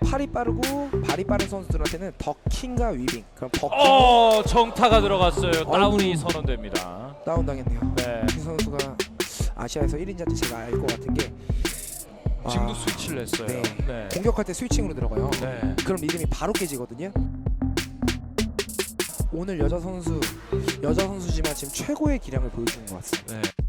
팔이 빠르고 발이 빠른 선수들한테는 더킹과 위빙 그럼 더킹 어 정타가 들어갔어요. 다운이. 선언됩니다. 다운 당했네요. 네. 이 선수가 아시아에서 1인자인지 제가 알 것 같은 게 아, 지금도 스위치를 했어요. 네. 네. 공격할 때 스위칭으로 들어가요. 네. 그럼 리듬이 바로 깨지거든요. 오늘 여자 선수 여자 선수지만 지금 최고의 기량을 보여주는 것 같습니다. 네.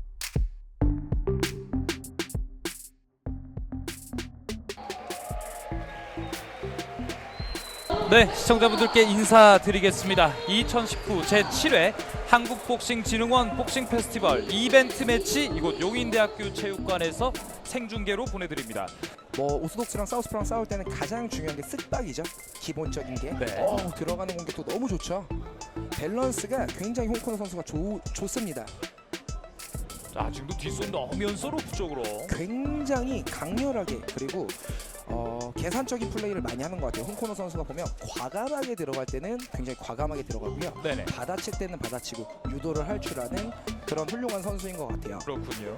네, 시청자분들께 인사드리겠습니다. 2019 제7회 한국복싱진흥원 복싱 페스티벌 이벤트 매치 이곳 용인대학교 체육관에서 생중계로 보내드립니다. 뭐 오소독스랑 사우스프랑 싸울 때는 가장 중요한 게 쓱박이죠. 기본적인 게. 네. 어, 들어가는 공격도 너무 좋죠. 밸런스가 굉장히 홍코너 선수가 좋, 좋습니다. 자, 지금도 뒷손 넣으면서 로프 쪽으로. 굉장히 강렬하게 그리고 어, 계산적인 플레이를 많이 하는 것 같아요. 홍코너 선수가 보면 과감하게 들어갈 때는 굉장히 과감하게 들어가고요. 네네. 받아칠 때는 받아치고 유도를 할 줄 아는 그런 훌륭한 선수인 것 같아요. 그렇군요.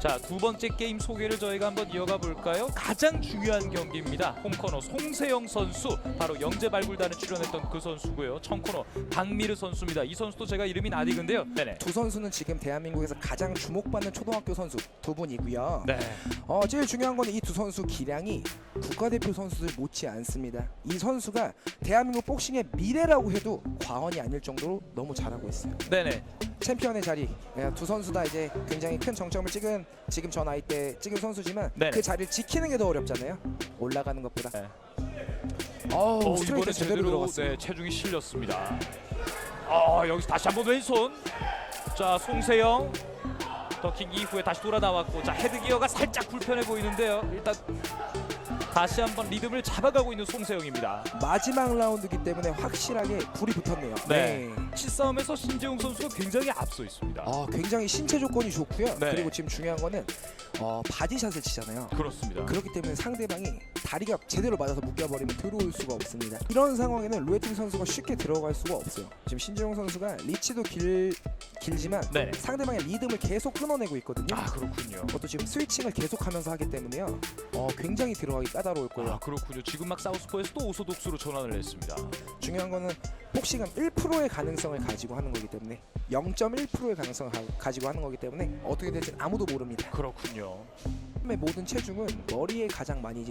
자, 두 번째 게임 소개를 저희가 한번 이어가 볼까요? 가장 중요한 경기입니다. 홈코너 송세영 선수, 바로 영재 발굴단에 출연했던 그 선수고요. 청코너 박미르 선수입니다. 이 선수도 제가 이름이 나디근데요. 네네. 두 선수는 지금 대한민국에서 가장 주목받는 초등학교 선수 두 분이고요. 네. 어, 제일 중요한 건 이 두 선수 기량이 국가대표 선수들 못지 않습니다. 이 선수가 대한민국 복싱의 미래라고 해도 과언이 아닐 정도로 너무 잘하고 있어요. 네네. 챔피언의 자리 예, 두 선수 다 이제 굉장히 큰 정점을 찍은 지금 저 나이 때 찍은 선수지만 네네. 그 자리를 지키는 게 더 어렵잖아요. 올라가는 것보다. 네. 어우 어, 이번에 제대로 들어갔어요. 네, 체중이 실렸습니다. 아, 여기서 다시 한번 왼손. 자, 송세영 더킹 이후에 다시 돌아 나왔고 자 헤드기어가 살짝 불편해 보이는데요. 일단 다시 한번 리듬을 잡아가고 있는 송세영입니다. 마지막 라운드기 때문에 확실하게 불이 붙었네요. 네. 실싸움에서 신재웅 선수가 굉장히 앞서 있습니다. 아, 굉장히 신체 조건이 좋고요. 네. 그리고 지금 중요한 거는 어, 바디샷을 치잖아요. 그렇습니다. 그렇기 때문에 상대방이 다리가 제대로 맞아서 묶여버리면 들어올 수가 없습니다. 이런 상황에는 루에팅 선수가 쉽게 들어갈 수가 없어요. 지금 신재용 선수가 리치도 길, 길지만 네. 상대방의 리듬을 계속 끊어내고 있거든요. 아 그렇군요. 그것도 지금 스위칭을 계속하면서 하기 때문에요. 어, 굉장히 들어가기 까다로울 거예요. 아 그렇군요. 지금 막 사우스포에서 또 오소독스로 전환을 했습니다. 중요한 거는 복싱은 1%의 가능성을 가지고 하는 거기 때문에 0.1%의 가능성을 가, 가지고 하는 거기 때문에 어떻게 될지 는 아무도 모릅니다. 그렇군요. 처음에 모든 체중은 머리에 가장 많이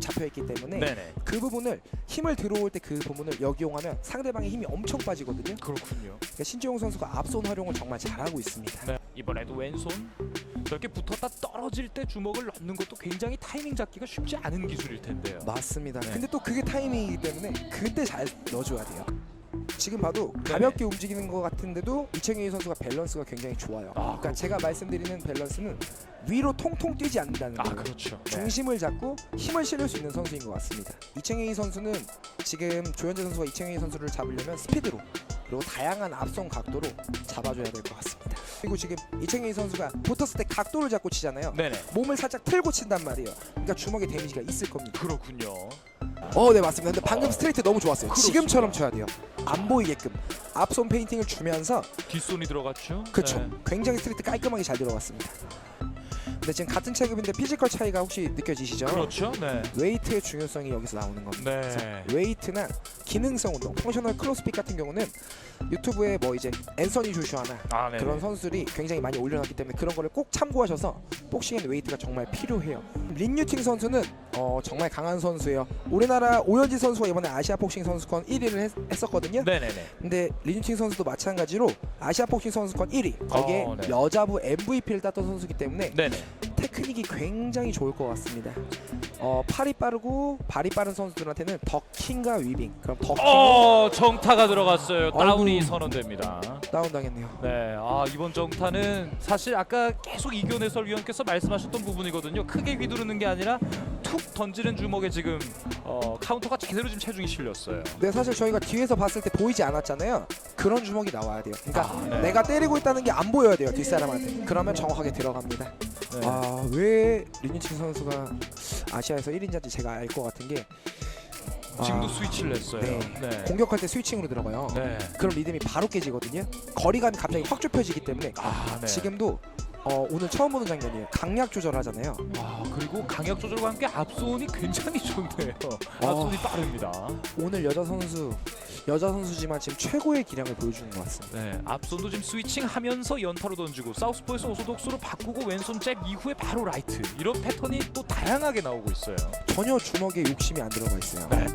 잡혀 있기 때문에 네네. 그 부분을 힘을 들어올 때 그 부분을 역이용하면 상대방의 힘이 엄청 빠지거든요. 그렇군요. 그러니까 신재용 선수가 앞손 활용을 정말 잘하고 있습니다. 네. 이번에도 왼손 저렇게 붙었다 떨어질 때 주먹을 넣는 것도 굉장히 타이밍 잡기가 쉽지 않은 기술일 텐데요. 맞습니다. 네. 근데 또 그게 타이밍이기 때문에 그때 잘 넣어줘야 돼요. 지금 봐도 네. 가볍게 움직이는 것 같은데도 이창희 선수가 밸런스가 굉장히 좋아요. 아, 그러니까 제가 말씀드리는 밸런스는 위로 통통 뛰지 않는다는 아 거예요. 그렇죠. 네. 중심을 잡고 힘을 실을 수 있는 선수인 것 같습니다. 이창희 선수는 지금 조현재 선수가 이창희 선수를 잡으려면 스피드로 그리고 다양한 앞선 각도로 잡아줘야 될 것 같습니다. 그리고 지금 이창희 선수가 붙었을 때 각도를 잡고 치잖아요. 네네. 몸을 살짝 틀고 친단 말이에요. 그러니까 주먹에 데미지가 있을 겁니다. 그렇군요. 어, 네 맞습니다. 근데 방금 스트레이트 너무 좋았어요. 그렇습니다. 지금처럼 쳐야 돼요. 안 보이게끔 앞손 페인팅을 주면서 뒷손이 들어갔죠. 그쵸. 네. 굉장히 스트레이트 깔끔하게 잘 들어갔습니다. 근데 지금 같은 체급인데 피지컬 차이가 혹시 느껴지시죠? 그렇죠. 네. 웨이트의 중요성이 여기서 나오는 겁니다. 네. 그래서 웨이트나 기능성 운동, 펑셔널 클로스핏 같은 경우는 유튜브에 뭐 이제 앤서니 조슈아나 아 네. 그런 선수들이 굉장히 많이 올려놨기 때문에 그런 거를 꼭 참고하셔서 복싱에는 웨이트가 정말 필요해요. 린유팅 선수는 어, 정말 강한 선수예요. 우리나라 오현지 선수가 이번에 아시아 복싱 선수권 1위를 했, 했었거든요. 네네네. 근데 린유팅 선수도 마찬가지로 아시아 복싱 선수권 1위 거기에 어, 네. 여자부 MVP를 땄던 선수기 때문에 네네. 테크닉이 굉장히 좋을 것 같습니다. 어, 팔이 빠르고 발이 빠른 선수들한테는 더킹과 위빙 그럼 더킹 어 정타가 들어갔어요. 다운이 아이고. 선언됩니다. 다운 당했네요. 네, 아 이번 정타는 사실 아까 계속 이견 해설위원께서 말씀하셨던 부분이거든요. 크게 휘두르는 게 아니라 툭 던지는 주먹에 지금 어, 카운터가 제대로 지금 체중이 실렸어요. 근데 사실 저희가 뒤에서 봤을 때 보이지 않았잖아요. 그런 주먹이 나와야 돼요. 그러니까 아, 네. 내가 때리고 있다는 게 안 보여야 돼요 뒷사람한테. 그러면 정확하게 들어갑니다. 네. 아왜 리니치 선수가 아시아에서 1인자인지 제가 알 것 같은 게 지금도 아, 스위치를 했어요. 네. 네. 공격할 때 스위칭으로 들어가요. 네. 그럼 리듬이 바로 깨지거든요. 거리감이 갑자기 확 좁혀지기 때문에 아, 네. 지금도 어, 오늘 처음 보는 장면이에요. 강약 조절하잖아요. 아 그리고 강약 조절과 함께 앞손이 굉장히 좋네요. 앞손이 빠릅니다. 오늘 여자 선수 여자 선수지만 지금 최고의 기량을 보여주는 것 같습니다. 네, 앞손도 지금 스위칭하면서 연타로 던지고 사우스포에서 오소독스로 바꾸고 왼손 잽 이후에 바로 라이트 이런 패턴이 또 다양하게 나오고 있어요. 전혀 주먹에 욕심이 안 들어가 있어요. 네.